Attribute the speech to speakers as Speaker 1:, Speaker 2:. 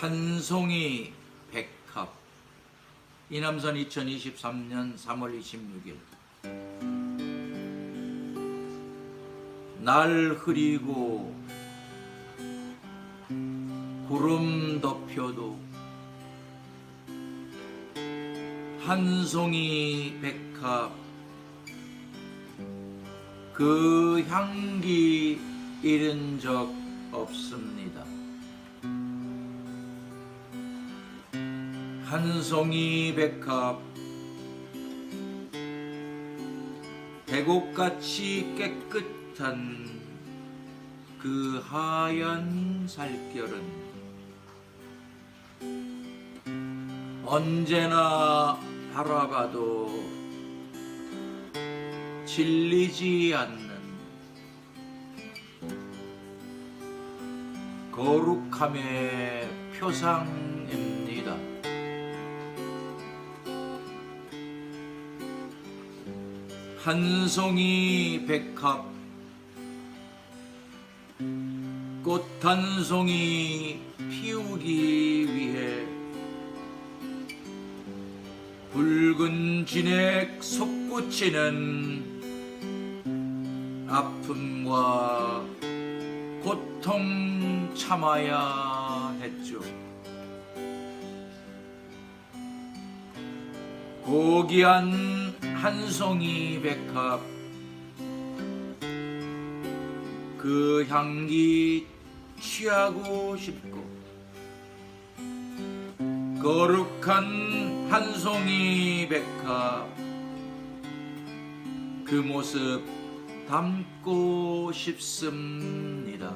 Speaker 1: 한 송이 백합 이남선 2023년 3월 26일. 날 흐리고 구름 덮여도 한 송이 백합 그 향기 잃은 적 없습니다. 한 송이 백합. 백옥같이 깨끗한 그 하얀 살결은 언제나 바라봐도 질리지 않는 거룩함의 표상 한 송이 백합 꽃 한 송이 피우기 위해 붉은 진액 솟구치는 아픔과 고통 참아야 했죠. 고귀한 한 송이 백합 그 향기 취하고 싶고 거룩한 한 송이 백합 그 모습 담고 싶습니다.